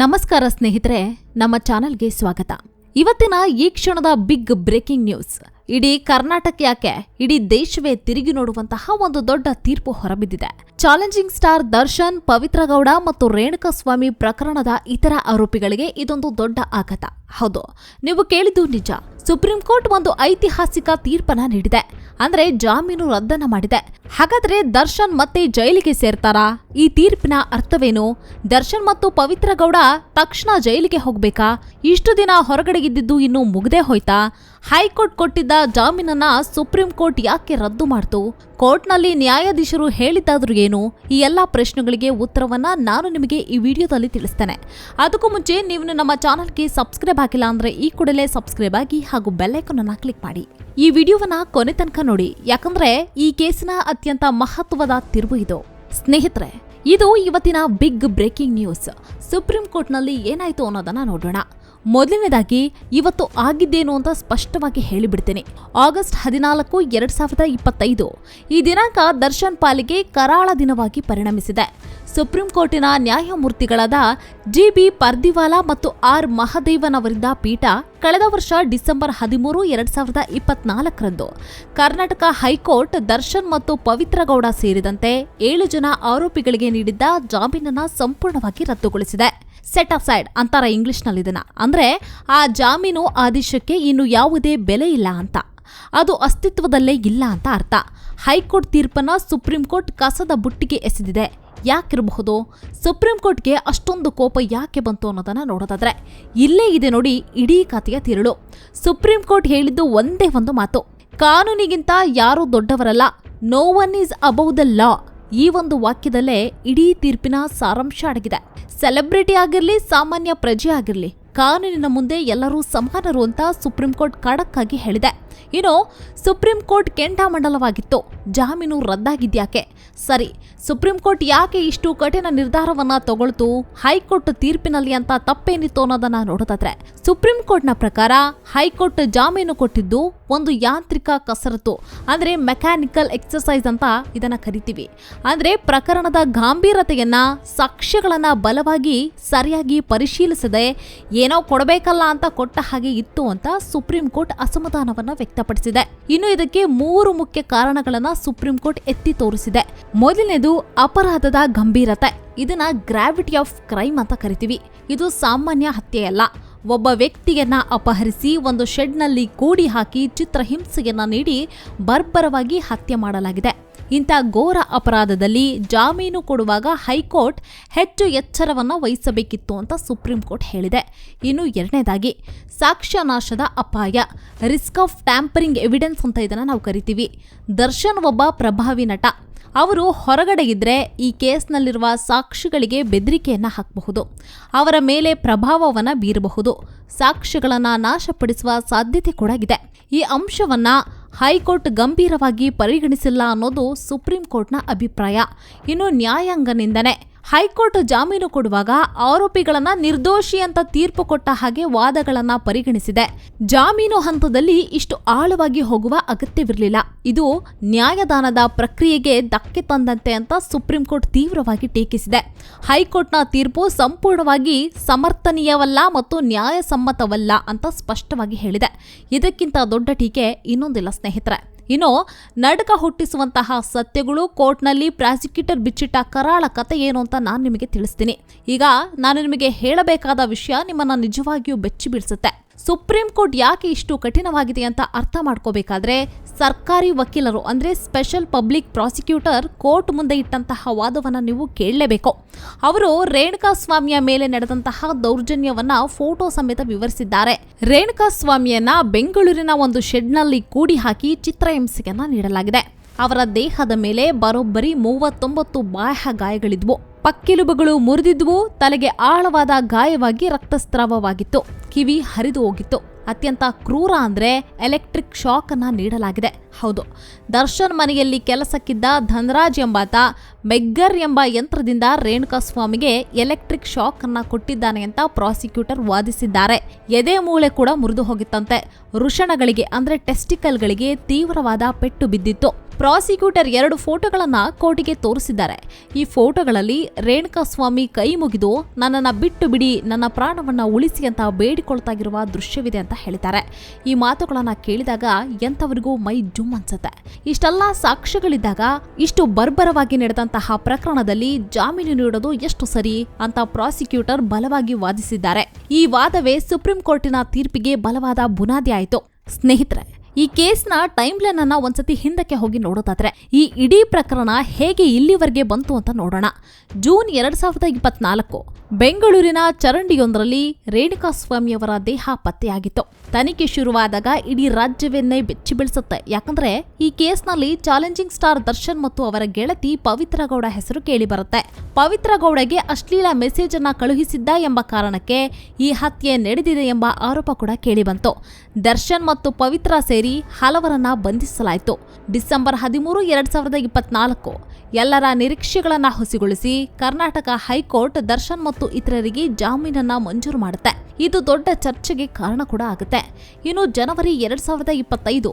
ನಮಸ್ಕಾರ ಸ್ನೇಹಿತರೆ, ನಮ್ಮ ಚಾನೆಲ್ಗೆ ಸ್ವಾಗತ. ಇವತ್ತಿನ ಈ ಕ್ಷಣದ ಬಿಗ್ ಬ್ರೇಕಿಂಗ್ ನ್ಯೂಸ್. ಇಡೀ ಕರ್ನಾಟಕ ಯಾಕೆ ಇಡೀ ದೇಶವೇ ತಿರುಗಿ ನೋಡುವಂತಹ ಒಂದು ದೊಡ್ಡ ತೀರ್ಪು ಹೊರಬಿದ್ದಿದೆ. ಚಾಲೆಂಜಿಂಗ್ ಸ್ಟಾರ್ ದರ್ಶನ್, ಪವಿತ್ರ ಗೌಡ ಮತ್ತು ರೇಣುಕಸ್ವಾಮಿ ಪ್ರಕರಣದ ಇತರ ಆರೋಪಿಗಳಿಗೆ ಇದೊಂದು ದೊಡ್ಡ ಆಘಾತ. ಹೌದು, ನೀವು ಕೇಳಿದ್ದು ನಿಜ. ಸುಪ್ರೀಂ ಕೋರ್ಟ್ ಒಂದು ಐತಿಹಾಸಿಕ ತೀರ್ಪನ್ನ ನೀಡಿದೆ. ಅಂದ್ರೆ ಜಾಮೀನು ರದ್ದನ್ನ ಮಾಡಿದೆ. ಹಾಗಾದ್ರೆ ದರ್ಶನ್ ಮತ್ತೆ ಜೈಲಿಗೆ ಸೇರ್ತಾರಾ? ಈ ತೀರ್ಪಿನ ಅರ್ಥವೇನು? ದರ್ಶನ್ ಮತ್ತು ಪವಿತ್ರ ಗೌಡ ತಕ್ಷಣ ಜೈಲಿಗೆ ಹೋಗ್ಬೇಕಾ? ಇಷ್ಟು ದಿನ ಹೊರಗಡೆ ಇದ್ದಿದ್ದು ಇನ್ನು ಮುಗ್ದೇ ಹೋಯ್ತಾ? ಹೈಕೋರ್ಟ್ ಕೊಟ್ಟಿದ್ದ ಜಾಮೀನನ್ನ ಸುಪ್ರೀಂ ಕೋರ್ಟ್ ಯಾಕೆ ರದ್ದು ಮಾಡ್ತು? ಕೋರ್ಟ್ನಲ್ಲಿ ನ್ಯಾಯಾಧೀಶರು ಹೇಳಿದ್ದಾದ್ರೂ ಏನು? ಈ ಎಲ್ಲಾ ಪ್ರಶ್ನೆಗಳಿಗೆ ಉತ್ತರವನ್ನ ನಾನು ನಿಮಗೆ ಈ ವಿಡಿಯೋದಲ್ಲಿ ತಿಳಿಸ್ತೇನೆ. ಅದಕ್ಕೂ ಮುಂಚೆ ನೀವು ನಮ್ಮ ಚಾನಲ್ಗೆ ಸಬ್ಸ್ಕ್ರೈಬ್ ಆಗಿಲ್ಲ ಅಂದ್ರೆ ಈ ಕೂಡಲೇ ಸಬ್ಸ್ಕ್ರೈಬ್ ಆಗಿ ಹಾಗೂ ಬೆಲ್ಲೈಕನ್ ಅನ್ನ ಕ್ಲಿಕ್ ಮಾಡಿ. ಈ ವಿಡಿಯೋವನ್ನ ಕೊನೆ ತನಕ ನೋಡಿ. ಯಾಕಂದ್ರೆ ಈ ಕೇಸಿನ ಅತ್ಯಂತ ಮಹತ್ವದ ತಿರುವು ಇದು. ಸ್ನೇಹಿತರೆ, ಇದು ಇವತ್ತಿನ ಬಿಗ್ ಬ್ರೇಕಿಂಗ್ ನ್ಯೂಸ್. ಸುಪ್ರೀಂ ಕೋರ್ಟ್ನಲ್ಲಿ ಏನಾಯ್ತು ಅನ್ನೋದನ್ನ ನೋಡೋಣ. ಮೊದಲನೇದಾಗಿ, ಇವತ್ತು ಆಗಿದ್ದೇನು ಅಂತ ಸ್ಪಷ್ಟವಾಗಿ ಹೇಳಿಬಿಡ್ತೇನೆ. ಆಗಸ್ಟ್ ಹದಿನಾಲ್ಕು, ಎರಡ್ ಸಾವಿರದ ಇಪ್ಪತ್ತೈದು. ಈ ದಿನಾಂಕ ದರ್ಶನ್ ಪಾಲಿಗೆ ಕರಾಳ ದಿನವಾಗಿ ಪರಿಣಮಿಸಿದೆ. ಸುಪ್ರೀಂ ಕೋರ್ಟಿನ ನ್ಯಾಯಮೂರ್ತಿಗಳಾದ ಜಿ ಬಿ ಪರ್ದಿವಾಲಾ ಮತ್ತು ಆರ್ ಮಹದೇವನ್ ಅವರಿದ್ದ ಪೀಠ ಕಳೆದ ವರ್ಷ ಡಿಸೆಂಬರ್ ಹದಿಮೂರು, ಎರಡ್ ಸಾವಿರದ ಇಪ್ಪತ್ನಾಲ್ಕರಂದು ಕರ್ನಾಟಕ ಹೈಕೋರ್ಟ್ ದರ್ಶನ್ ಮತ್ತು ಪವಿತ್ರಗೌಡ ಸೇರಿದಂತೆ ಏಳು ಜನ ಆರೋಪಿಗಳಿಗೆ ನೀಡಿದ್ದ ಜಾಮೀನನ್ನ ಸಂಪೂರ್ಣವಾಗಿ ರದ್ದುಗೊಳಿಸಿದೆ. ಸೆಟ್ ಆಫ್ ಸೈಡ್ ಅಂತಾರ ಇಂಗ್ಲಿಷ್ನಲ್ಲಿ ಇದನ್ನ. ಅಂದ್ರೆ ಆ ಜಾಮೀನು ಆದೇಶಕ್ಕೆ ಇನ್ನು ಯಾವುದೇ ಬೆಲೆ ಇಲ್ಲ ಅಂತ. ಅದು ಅಸ್ತಿತ್ವದಲ್ಲೇ ಇಲ್ಲ ಅಂತ ಅರ್ಥ. ಹೈಕೋರ್ಟ್ ತೀರ್ಪನ್ನ ಸುಪ್ರೀಂ ಕೋರ್ಟ್ ಕಸದ ಬುಟ್ಟಿಗೆ ಎಸೆದಿದೆ. ಯಾಕಿರಬಹುದು? ಸುಪ್ರೀಂ ಕೋರ್ಟ್ಗೆ ಅಷ್ಟೊಂದು ಕೋಪ ಯಾಕೆ ಬಂತು ಅನ್ನೋದನ್ನ ನೋಡೋದಾದ್ರೆ, ಇಲ್ಲೇ ಇದೆ ನೋಡಿ ಇಡೀ ಖಾತೆಯ ತಿರುಳು. ಸುಪ್ರೀಂ ಕೋರ್ಟ್ ಹೇಳಿದ್ದು ಒಂದೇ ಒಂದು ಮಾತು. ಕಾನೂನಿಗಿಂತ ಯಾರೂ ದೊಡ್ಡವರಲ್ಲ. No one is above the law ಈ ಒಂದು ವಾಕ್ಯದಲ್ಲೇ ಇಡೀ ತೀರ್ಪಿನ ಸಾರಾಂಶ ಅಡಗಿದೆ. ಸೆಲೆಬ್ರಿಟಿ ಆಗಿರಲಿ, ಸಾಮಾನ್ಯ ಪ್ರಜೆ ಆಗಿರಲಿ, ಕಾನೂನಿನ ಮುಂದೆ ಎಲ್ಲರೂ ಸಮಾನರು ಅಂತ ಸುಪ್ರೀಂ ಕೋರ್ಟ್ ಖಡಕ್ಕಾಗಿ ಹೇಳಿದೆ. ಇನ್ನು ಸುಪ್ರೀಂ ಕೋರ್ಟ್ ಕೆಂಡಾಮಂಡಲವಾಗಿತ್ತು ಜಾಮೀನು ರದ್ದಾಗಿದ್ಯಾಕೆ? ಸರಿ, ಸುಪ್ರೀಂ ಕೋರ್ಟ್ ಯಾಕೆ ಇಷ್ಟು ಕಠಿಣ ನಿರ್ಧಾರವನ್ನ ತಗೊಳ್ತು? ಹೈಕೋರ್ಟ್ ತೀರ್ಪಿನಲ್ಲಿ ಅಂತ ತಪ್ಪೇನಿತ್ತು ಅನ್ನೋದನ್ನ ನೋಡೋದಾದ್ರೆ, ಸುಪ್ರೀಂ ಕೋರ್ಟ್ನ ಪ್ರಕಾರ ಹೈಕೋರ್ಟ್ ಜಾಮೀನು ಕೊಟ್ಟಿದ್ದು ಒಂದು ಯಾಂತ್ರಿಕ ಕಸರತ್ತು, ಅಂದರೆ ಮೆಕ್ಯಾನಿಕಲ್ ಎಕ್ಸರ್ಸೈಸ್ ಅಂತ ಇದನ್ನು ಕರಿತೀವಿ. ಅಂದರೆ ಪ್ರಕರಣದ ಗಾಂಭೀರತೆಯನ್ನು ಸಾಕ್ಷ್ಯಗಳನ್ನು ಬಲವಾಗಿ ಸರಿಯಾಗಿ ಪರಿಶೀಲಿಸದೆ ಏನೋ ಕೊಡಬೇಕಲ್ಲ ಅಂತ ಕೊಟ್ಟ ಹಾಗೆ ಇತ್ತು ಅಂತ ಸುಪ್ರೀಂ ಕೋರ್ಟ್ ಅಸಮಾಧಾನವನ್ನು ವ್ಯಕ್ತಪಡಿಸಿದೆ. ಇನ್ನು ಇದಕ್ಕೆ ಮೂರು ಮುಖ್ಯ ಕಾರಣಗಳನ್ನು ಸುಪ್ರೀಂ ಕೋರ್ಟ್ ಎತ್ತಿ ತೋರಿಸಿದೆ. ಮೊದಲನೇದು ಅಪರಾಧದ ಗಂಭೀರತೆ. ಇದನ್ನ ಗ್ರಾವಿಟಿ ಆಫ್ ಕ್ರೈಮ್ ಅಂತ ಕರಿತೀವಿ. ಇದು ಸಾಮಾನ್ಯ ಹತ್ಯೆಯಲ್ಲ ಒಬ್ಬ ವ್ಯಕ್ತಿಯನ್ನ ಅಪಹರಿಸಿ ಒಂದು ಶೆಡ್ನಲ್ಲಿ ಕೂಡಿ ಹಾಕಿ ಚಿತ್ರಹಿಂಸೆಯನ್ನ ನೀಡಿ ಬರ್ಬರವಾಗಿ ಹತ್ಯೆ ಮಾಡಲಾಗಿದೆ. ಇಂಥ ಘೋರ ಅಪರಾಧದಲ್ಲಿ ಜಾಮೀನು ಕೊಡುವಾಗ ಹೈಕೋರ್ಟ್ ಹೆಚ್ಚು ಎಚ್ಚರವನ್ನು ವಹಿಸಬೇಕಿತ್ತು ಅಂತ ಸುಪ್ರೀಂ ಕೋರ್ಟ್ ಹೇಳಿದೆ. ಇನ್ನು ಎರಡನೇದಾಗಿ, ಸಾಕ್ಷ್ಯ ನಾಶದ ಅಪಾಯ ರಿಸ್ಕ್ ಆಫ್ ಟ್ಯಾಂಪರಿಂಗ್ ಎವಿಡೆನ್ಸ್ ಅಂತ ಇದನ್ನು ನಾವು ಕರಿತೀವಿ. ದರ್ಶನ್ ಒಬ್ಬ ಪ್ರಭಾವಿ ನಟ. ಅವರು ಹೊರಗಡೆ ಇದ್ದರೆ ಈ ಕೇಸ್ನಲ್ಲಿರುವ ಸಾಕ್ಷಿಗಳಿಗೆ ಬೆದರಿಕೆಯನ್ನು ಹಾಕಬಹುದು. ಅವರ ಮೇಲೆ ಪ್ರಭಾವವನ್ನು ಬೀರಬಹುದು. ಸಾಕ್ಷಿಗಳನ್ನು ನಾಶಪಡಿಸುವ ಸಾಧ್ಯತೆ ಕೂಡ ಇದೆ. ಈ ಅಂಶವನ್ನ ಹೈಕೋರ್ಟ್ ಗಂಭೀರವಾಗಿ ಪರಿಗಣಿಸಿಲ್ಲ ಅನ್ನೋದು ಸುಪ್ರೀಂ ಕೋರ್ಟ್ನ ಅಭಿಪ್ರಾಯ. ಇನ್ನು ನ್ಯಾಯಾಂಗ ನಿಂದನೆ ಹೈಕೋರ್ಟ್ ಜಾಮೀನು ಕೊಡುವಾಗ ಆರೋಪಿಗಳನ್ನ ನಿರ್ದೋಷಿ ಅಂತ ತೀರ್ಪು ಕೊಟ್ಟ ಹಾಗೆ ವಾದಗಳನ್ನ ಪರಿಗಣಿಸಿದೆ. ಜಾಮೀನು ಹಂತದಲ್ಲಿ ಇಷ್ಟು ಆಳವಾಗಿ ಹೋಗುವ ಅಗತ್ಯವಿರಲಿಲ್ಲ. ಇದು ನ್ಯಾಯದಾನದ ಪ್ರಕ್ರಿಯೆಗೆ ಧಕ್ಕೆ ತಂದಂತೆ ಅಂತ ಸುಪ್ರೀಂ ಕೋರ್ಟ್ ತೀವ್ರವಾಗಿ ಟೀಕಿಸಿದೆ. ಹೈಕೋರ್ಟ್ನ ತೀರ್ಪು ಸಂಪೂರ್ಣವಾಗಿ ಸಮರ್ಥನೀಯವಲ್ಲ ಮತ್ತು ನ್ಯಾಯಸಮ್ಮತವಲ್ಲ ಅಂತ ಸ್ಪಷ್ಟವಾಗಿ ಹೇಳಿದೆ. ಇದಕ್ಕಿಂತ ದೊಡ್ಡ ಟೀಕೆ ಇನ್ನೊಂದಿಲ್ಲ ಸ್ನೇಹಿತರೆ. ಇನ್ನು ನಡಕ ಹುಟ್ಟಿಸುವಂತಹ ಸತ್ಯಗಳು ಕೋರ್ಟ್ನಲ್ಲಿ ಪ್ರಾಸಿಕ್ಯೂಟರ್ ಬಿಚ್ಚಿಟ್ಟ ಕರಾಳ ಕತೆ ಏನು ಅಂತ ನಾನು ನಿಮಗೆ ತಿಳಿಸ್ತೀನಿ. ಈಗ ನಾನು ನಿಮಗೆ ಹೇಳಬೇಕಾದ ವಿಷಯ ನಿಮ್ಮನ್ನ ನಿಜವಾಗಿಯೂ ಬೆಚ್ಚಿ ಬೀಳಿಸುತ್ತೆ ಸುಪ್ರೀಂ ಕೋರ್ಟ್ ಯಾಕೆ ಇಷ್ಟು ಕಠಿಣವಾಗಿದೆ ಅಂತ ಅರ್ಥ ಮಾಡ್ಕೋಬೇಕಾದ್ರೆ ಸರ್ಕಾರಿ ವಕೀಲರು, ಅಂದರೆ ಸ್ಪೆಷಲ್ ಪಬ್ಲಿಕ್ ಪ್ರಾಸಿಕ್ಯೂಟರ್ ಕೋರ್ಟ್ ಮುಂದೆ ಇಟ್ಟಂತಹ ವಾದವನ್ನು ನೀವು ಕೇಳಲೇಬೇಕು. ಅವರು ರೇಣುಕಾ ಸ್ವಾಮಿಯ ಮೇಲೆ ನಡೆದಂತಹ ದೌರ್ಜನ್ಯವನ್ನ ಫೋಟೋ ಸಮೇತ ವಿವರಿಸಿದ್ದಾರೆ. ರೇಣುಕಾ ಸ್ವಾಮಿಯನ್ನ ಬೆಂಗಳೂರಿನ ಒಂದು ಶೆಡ್ನಲ್ಲಿ ಕೂಡಿ ಹಾಕಿ ಚಿತ್ರಹಿಂಸೆಯನ್ನ ನೀಡಲಾಗಿದೆ. ಅವರ ದೇಹದ ಮೇಲೆ ಬರೋಬ್ಬರಿ ಮೂವತ್ತೊಂಬತ್ತು ಬಾಹ್ಯ ಗಾಯಗಳಿದ್ವು. ಪಕ್ಕೆಲುಬುಗಳು ಮುರಿದಿದ್ವು, ತಲೆಗೆ ಆಳವಾದ ಗಾಯವಾಗಿ ರಕ್ತಸ್ರಾವವಾಗಿತ್ತು. ಕಿವಿ ಹರಿದು ಹೋಗಿತ್ತು. ಅತ್ಯಂತ ಕ್ರೂರ ಅಂದ್ರೆ ಎಲೆಕ್ಟ್ರಿಕ್ ಶಾಕ್ ಅನ್ನ ನೀಡಲಾಗಿದೆ. ಹೌದು. ದರ್ಶನ್ ಮನೆಯಲ್ಲಿ ಕೆಲಸಕ್ಕಿದ್ದ ಧನರಾಜ್ ಎಂಬಾತ ಮೆಗ್ಗರ್ ಎಂಬ ಯಂತ್ರದಿಂದ ರೇಣುಕಾಸ್ವಾಮಿಗೆ ಎಲೆಕ್ಟ್ರಿಕ್ ಶಾಕ್ ಅನ್ನ ಕೊಟ್ಟಿದ್ದಾನೆ ಅಂತ ಪ್ರಾಸಿಕ್ಯೂಟರ್ ವಾದಿಸಿದ್ದಾರೆ. ಎದೆ ಮೂಳೆ ಕೂಡ ಮುರಿದು ಹೋಗಿತ್ತಂತೆ. ವೃಷಣಗಳಿಗೆ ಅಂದ್ರೆ ಟೆಸ್ಟಿಕಲ್ಗಳಿಗೆ ತೀವ್ರವಾದ ಪೆಟ್ಟು ಬಿದ್ದಿತ್ತು. ಪ್ರಾಸಿಕ್ಯೂಟರ್ ಎರಡು ಫೋಟೋಗಳನ್ನ ಕೋರ್ಟಿಗೆ ತೋರಿಸಿದ್ದಾರೆ. ಈ ಫೋಟೋಗಳಲ್ಲಿ ರೇಣುಕಾಸ್ವಾಮಿ ಕೈ ಮುಗಿದು, ನನ್ನನ್ನ ಬಿಟ್ಟು ಬಿಡಿ, ನನ್ನ ಪ್ರಾಣವನ್ನು ಉಳಿಸಿ ಅಂತ ಬೇಡಿಕೊಳ್ತಾಗಿರುವ ದೃಶ್ಯವಿದೆ ಅಂತ ಹೇಳಿದ್ದಾರೆ. ಈ ಮಾತುಗಳನ್ನು ಕೇಳಿದಾಗ ಎಂಥವರಿಗೂ ಮೈ ಜುಮ್ ಅನ್ಸುತ್ತೆ. ಇಷ್ಟೆಲ್ಲ ಸಾಕ್ಷ್ಯಗಳಿದ್ದಾಗ ಇಷ್ಟು ಬರ್ಬರವಾಗಿ ನಡೆದಂತಹ ಪ್ರಕರಣದಲ್ಲಿ ಜಾಮೀನು ನೀಡೋದು ಎಷ್ಟು ಸರಿ ಅಂತ ಪ್ರಾಸಿಕ್ಯೂಟರ್ ಬಲವಾಗಿ ವಾದಿಸಿದ್ದಾರೆ. ಈ ವಾದವೇ ಸುಪ್ರೀಂ ಕೋರ್ಟಿನ ತೀರ್ಪಿಗೆ ಬಲವಾದ ಬುನಾದಿ ಆಯಿತು. ಸ್ನೇಹಿತರೆ ಈ ಕೇಸ್ನ ಟೈಮ್ ಲೈನ್ ಅನ್ನ ಒಂದ್ಸತಿ ಹಿಂದಕ್ಕೆ ಹೋಗಿ ನೋಡೋದಾದ್ರೆ, ಈ ಇಡೀ ಪ್ರಕರಣ ಹೇಗೆ ಇಲ್ಲಿವರೆಗೆ ಬಂತು ಅಂತ ನೋಡೋಣ. ಜೂನ್ ಎರಡ್ ಸಾವಿರದ ಇಪ್ಪತ್ನಾಲ್ಕು, ಬೆಂಗಳೂರಿನ ಚರಂಡಿಯೊಂದರಲ್ಲಿ ರೇಣುಕಾ ಸ್ವಾಮಿಯವರ ದೇಹ ಪತ್ತೆಯಾಗಿತ್ತು. ತನಿಖೆ ಶುರುವಾದಾಗ ಇಡೀ ರಾಜ್ಯವನ್ನೇ ಬೆಚ್ಚಿ ಬೀಳಿಸುತ್ತೆ. ಯಾಕಂದ್ರೆ, ಈ ಕೇಸ್ನಲ್ಲಿ ಚಾಲೆಂಜಿಂಗ್ ಸ್ಟಾರ್ ದರ್ಶನ್ ಮತ್ತು ಅವರ ಗೆಳತಿ ಪವಿತ್ರ ಗೌಡ ಹೆಸರು ಕೇಳಿ ಬರುತ್ತೆ ಪವಿತ್ರ ಗೌಡಗೆ ಅಶ್ಲೀಲ ಮೆಸೇಜ್ ಅನ್ನ ಕಳುಹಿಸಿದ್ದ ಎಂಬ ಕಾರಣಕ್ಕೆ ಈ ಹತ್ಯೆ ನಡೆದಿದೆ ಎಂಬ ಆರೋಪ ಕೂಡ ಕೇಳಿಬಂತು ದರ್ಶನ್ ಮತ್ತು ಪವಿತ್ರ ಸೇರಿ ಹಲವರನ್ನ ಬಂಧಿಸಲಾಯಿತು. ಡಿಸೆಂಬರ್ ಹದಿಮೂರು, ಎರಡ್ ಸಾವಿರದ ಇಪ್ಪತ್ನಾಲ್ಕು. ಎಲ್ಲರ ನಿರೀಕ್ಷೆಗಳನ್ನ ಹುಸಿಗೊಳಿಸಿ ಕರ್ನಾಟಕ ಹೈಕೋರ್ಟ್ ದರ್ಶನ್ ಮತ್ತು ಇತರರಿಗೆ ಜಾಮೀನನ್ನ ಮಂಜೂರು ಮಾಡುತ್ತೆ. ಇದು ದೊಡ್ಡ ಚರ್ಚೆಗೆ ಕಾರಣ ಕೂಡ ಆಗುತ್ತೆ. ಇನ್ನು ಜನವರಿ ಎರಡ್ ಸಾವಿರದ ಇಪ್ಪತ್ತೈದು,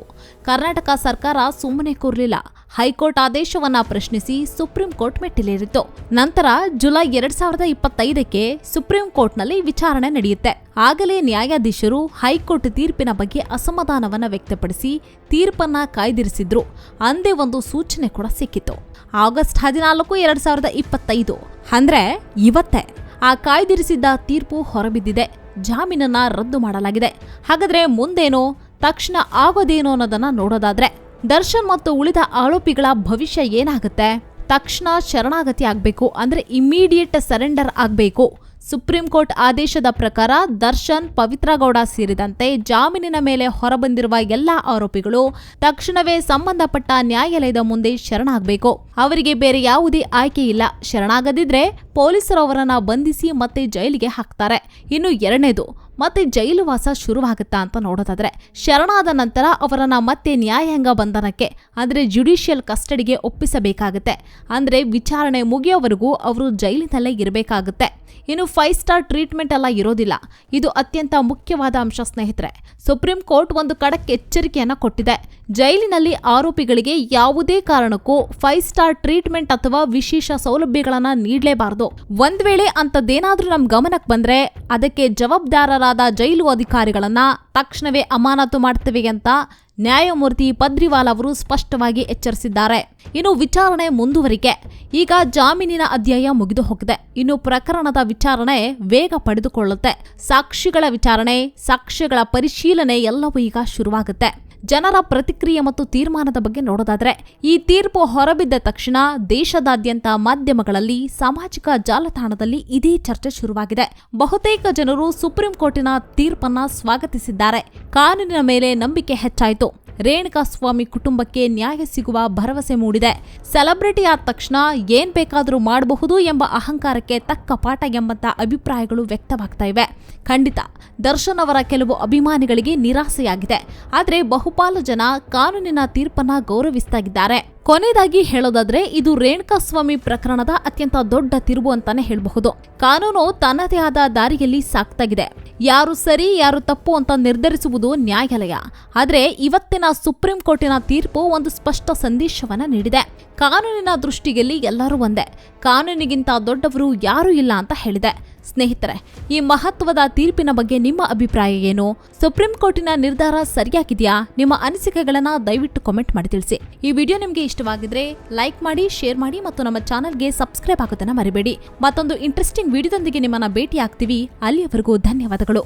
ಕರ್ನಾಟಕ ಸರ್ಕಾರ ಸುಮ್ಮನೆ ಕೂರಲಿಲ್ಲ. ಹೈಕೋರ್ಟ್ ಆದೇಶವನ್ನ ಪ್ರಶ್ನಿಸಿ ಸುಪ್ರೀಂ ಕೋರ್ಟ್ ಮೆಟ್ಟಿಲೇರಿತ್ತು. ನಂತರ ಜುಲೈ ಎರಡ್ ಸಾವಿರದ ಇಪ್ಪತ್ತೈದಕ್ಕೆ ಸುಪ್ರೀಂ ಕೋರ್ಟ್ನಲ್ಲಿ ವಿಚಾರಣೆ ನಡೆಯುತ್ತೆ. ಆಗಲೇ ನ್ಯಾಯಾಧೀಶರು ಹೈಕೋರ್ಟ್ ತೀರ್ಪಿನ ಬಗ್ಗೆ ಅಸಮಾಧಾನವನ್ನ ವ್ಯಕ್ತಪಡಿಸಿ ತೀರ್ಪನ್ನ ಕಾಯ್ದಿರಿಸಿದ್ರು. ಅಂದೇ ಒಂದು ಸೂಚನೆ ಕೂಡ ಸಿಕ್ಕಿತು ಆಗಸ್ಟ್ ಹದಿನಾಲ್ಕು ಎರಡ್ ಸಾವಿರದ ಇಪ್ಪತ್ತೈದು. ಅಂದ್ರೆ ಇವತ್ತೇ ಆ ಕಾಯ್ದಿರಿಸಿದ್ದ ತೀರ್ಪು ಹೊರಬಿದ್ದಿದೆ. ಜಾಮೀನನ್ನ ರದ್ದು ಮಾಡಲಾಗಿದೆ. ಹಾಗಾದ್ರೆ ಮುಂದೇನೋ? ತಕ್ಷಣ ಆಗೋದೇನೋ ಅನ್ನೋದನ್ನ ನೋಡೋದಾದ್ರೆ ದರ್ಶನ್ ಮತ್ತು ಉಳಿದ ಆರೋಪಿಗಳ ಭವಿಷ್ಯ ಏನಾಗುತ್ತೆ? ತಕ್ಷಣ ಶರಣಾಗತಿ ಆಗಬೇಕು, ಅಂದರೆ ಇಮಿಡಿಯೇಟ್ ಸರೆಂಡರ್ ಆಗಬೇಕು. ಸುಪ್ರೀಂ ಕೋರ್ಟ್ ಆದೇಶದ ಪ್ರಕಾರ ದರ್ಶನ್, ಪವಿತ್ರ ಗೌಡ ಸೇರಿದಂತೆ ಜಾಮೀನಿನ ಮೇಲೆ ಹೊರಬಂದಿರುವ ಎಲ್ಲಾ ಆರೋಪಿಗಳು ತಕ್ಷಣವೇ ಸಂಬಂಧಪಟ್ಟ ನ್ಯಾಯಾಲಯದ ಮುಂದೆ ಶರಣಾಗಬೇಕು. ಅವರಿಗೆ ಬೇರೆ ಯಾವುದೇ ಆಯ್ಕೆ ಇಲ್ಲ. ಶರಣಾಗದಿದ್ರೆ ಪೊಲೀಸರು ಅವರನ್ನ ಬಂಧಿಸಿ ಮತ್ತೆ ಜೈಲಿಗೆ ಹಾಕ್ತಾರೆ. ಇನ್ನು ಎರಡನೇದು ಮತ್ತೆ ಜೈಲು ವಾಸ ಶುರುವಾಗುತ್ತಾ ಅಂತ ನೋಡೋದಾದ್ರೆ, ಶರಣಾದ ನಂತರ ಅವರನ್ನ ಮತ್ತೆ ನ್ಯಾಯಾಂಗ ಬಂಧನಕ್ಕೆ, ಅಂದ್ರೆ ಜುಡಿಷಿಯಲ್ ಕಸ್ಟಡಿಗೆ ಒಪ್ಪಿಸಬೇಕಾಗುತ್ತೆ. ಅಂದ್ರೆ ವಿಚಾರಣೆ ಮುಗಿಯೋವರೆಗೂ ಅವರು ಜೈಲಿನಲ್ಲೇ ಇರಬೇಕಾಗುತ್ತೆ. ಇನ್ನು ಫೈವ್ ಸ್ಟಾರ್ ಟ್ರೀಟ್ಮೆಂಟ್ ಎಲ್ಲ ಇರೋದಿಲ್ಲ. ಇದು ಅತ್ಯಂತ ಮುಖ್ಯವಾದ ಅಂಶ ಸ್ನೇಹಿತರೆ. ಸುಪ್ರೀಂ ಕೋರ್ಟ್ ಒಂದು ಕಡಕ್ಕೆ ಎಚ್ಚರಿಕೆಯನ್ನ ಕೊಟ್ಟಿದೆ. ಜೈಲಿನಲ್ಲಿ ಆರೋಪಿಗಳಿಗೆ ಯಾವುದೇ ಕಾರಣಕ್ಕೂ ಫೈವ್ ಸ್ಟಾರ್ ಟ್ರೀಟ್ಮೆಂಟ್ ಅಥವಾ ವಿಶೇಷ ಸೌಲಭ್ಯಗಳನ್ನ ನೀಡಲೇಬಾರದು. ಒಂದ್ ವೇಳೆ ಅಂತದ್ದೇನಾದ್ರೂ ನಮ್ ಗಮನಕ್ಕೆ ಬಂದ್ರೆ, ಅದಕ್ಕೆ ಜವಾಬ್ದಾರರಾದ ಜೈಲು ಅಧಿಕಾರಿಗಳನ್ನು ತಕ್ಷಣವೇ ಅಮಾನತು ಮಾಡ್ತೇವೆ ಅಂತ ನ್ಯಾಯಮೂರ್ತಿ ಪದ್ರಿವಾಲ್ ಅವರು ಸ್ಪಷ್ಟವಾಗಿ ಎಚ್ಚರಿಸಿದ್ದಾರೆ. ಇನ್ನು ವಿಚಾರಣೆ ಮುಂದುವರಿಕೆ. ಈಗ ಜಾಮೀನಿನ ಅಧ್ಯಾಯ ಮುಗಿದು ಹೋಗಿದೆ. ಇನ್ನು ಪ್ರಕರಣದ ವಿಚಾರಣೆ ವೇಗ ಪಡೆದುಕೊಳ್ಳುತ್ತೆ. ಸಾಕ್ಷಿಗಳ ವಿಚಾರಣೆ, ಸಾಕ್ಷ್ಯಗಳ ಪರಿಶೀಲನೆ ಎಲ್ಲವೂ ಈಗ ಶುರುವಾಗುತ್ತೆ. ಜನರ ಪ್ರತಿಕ್ರಿಯೆ ಮತ್ತು ತೀರ್ಮಾನದ ಬಗ್ಗೆ ನೋಡೋದಾದ್ರೆ, ಈ ತೀರ್ಪು ಹೊರಬಿದ್ದ ತಕ್ಷಣ ದೇಶದಾದ್ಯಂತ ಮಾಧ್ಯಮಗಳಲ್ಲಿ ಸಾಮಾಜಿಕ ಜಾಲತಾಣದಲ್ಲಿ ಇದೇ ಚರ್ಚೆ ಶುರುವಾಗಿದೆ. ಬಹುತೇಕ ಜನರು ಸುಪ್ರೀಂ ಕೋರ್ಟಿನ ತೀರ್ಪನ್ನ ಸ್ವಾಗತಿಸಿದ್ದಾರೆ. ಕಾನೂನಿನ ಮೇಲೆ ನಂಬಿಕೆ ಹೆಚ್ಚಾಯಿತು. ರೇಣುಕಾ ಸ್ವಾಮಿ ಕುಟುಂಬಕ್ಕೆ ನ್ಯಾಯ ಸಿಗುವ ಭರವಸೆ ಮೂಡಿದೆ. ಸೆಲೆಬ್ರಿಟಿ ಆದ ತಕ್ಷಣ ಏನ್ ಬೇಕಾದರೂ ಮಾಡಬಹುದು ಎಂಬ ಅಹಂಕಾರಕ್ಕೆ ತಕ್ಕ ಪಾಠ ಎಂಬಂತ ಅಭಿಪ್ರಾಯಗಳು ವ್ಯಕ್ತವಾಗ್ತಾ ಇವೆ. ಖಂಡಿತ, ದರ್ಶನ್ ಅವರ ಕೆಲವು ಅಭಿಮಾನಿಗಳಿಗೆ ನಿರಾಸೆಯಾಗಿದೆ. ಆದರೆ ಬಹುಪಾಲು ಜನ ಕಾನೂನಿನ ತೀರ್ಪನ್ನ ಗೌರವಿಸ್ತಾ ಇದ್ದಾರೆ. ಕೊನೆಯದಾಗಿ ಹೇಳೋದಾದ್ರೆ, ಇದು ರೇಣುಕಾ ಸ್ವಾಮಿ ಪ್ರಕರಣದ ಅತ್ಯಂತ ದೊಡ್ಡ ತಿರುವು ಅಂತಾನೆ ಹೇಳಬಹುದು. ಕಾನೂನು ತನ್ನದೇ ಆದ ದಾರಿಯಲ್ಲಿ ಸಾಕ್ತಾಗಿದೆ. ಯಾರು ಸರಿ, ಯಾರು ತಪ್ಪು ಅಂತ ನಿರ್ಧರಿಸುವುದು ನ್ಯಾಯಾಲಯ. ಆದ್ರೆ ಇವತ್ತಿನ ಸುಪ್ರೀಂ ಕೋರ್ಟಿನ ತೀರ್ಪು ಒಂದು ಸ್ಪಷ್ಟ ಸಂದೇಶವನ್ನ ನೀಡಿದೆ. ಕಾನೂನಿನ ದೃಷ್ಟಿಯಲ್ಲಿ ಎಲ್ಲರೂ ಒಂದೇ. ಕಾನೂನಿಗಿಂತ ದೊಡ್ಡವರು ಯಾರೂ ಇಲ್ಲ ಅಂತ ಹೇಳಿದೆ. ಸ್ನೇಹಿತರೆ, ಈ ಮಹತ್ವದ ತೀರ್ಪಿನ ಬಗ್ಗೆ ನಿಮ್ಮ ಅಭಿಪ್ರಾಯ ಏನು? ಸುಪ್ರೀಂ ಕೋರ್ಟಿನ ನಿರ್ಧಾರ ಸರಿಯಾಗಿದೆಯಾ? ನಿಮ್ಮ ಅನಿಸಿಕೆಗಳನ್ನು ದಯವಿಟ್ಟು ಕಾಮೆಂಟ್ ಮಾಡಿ ತಿಳಿಸಿ. ಈ ವಿಡಿಯೋ ನಿಮಗೆ ಇಷ್ಟವಾಗಿದ್ರೆ ಲೈಕ್ ಮಾಡಿ ಶೇರ್ ಮಾಡಿ ಮತ್ತು ನಮ್ಮ ಚಾನಲ್ಗೆ ಸಬ್ಸ್ಕ್ರೈಬ್ ಆಗೋದನ್ನ ಮರಿಬೇಡಿ. ಮತ್ತೊಂದು ಇಂಟ್ರೆಸ್ಟಿಂಗ್ ವಿಡಿಯೋದೊಂದಿಗೆ ನಿಮ್ಮನ್ನ ಭೇಟಿ ಆಗ್ತೀವಿ ಅಲ್ಲಿಯವರೆಗೂ ಧನ್ಯವಾದಗಳು.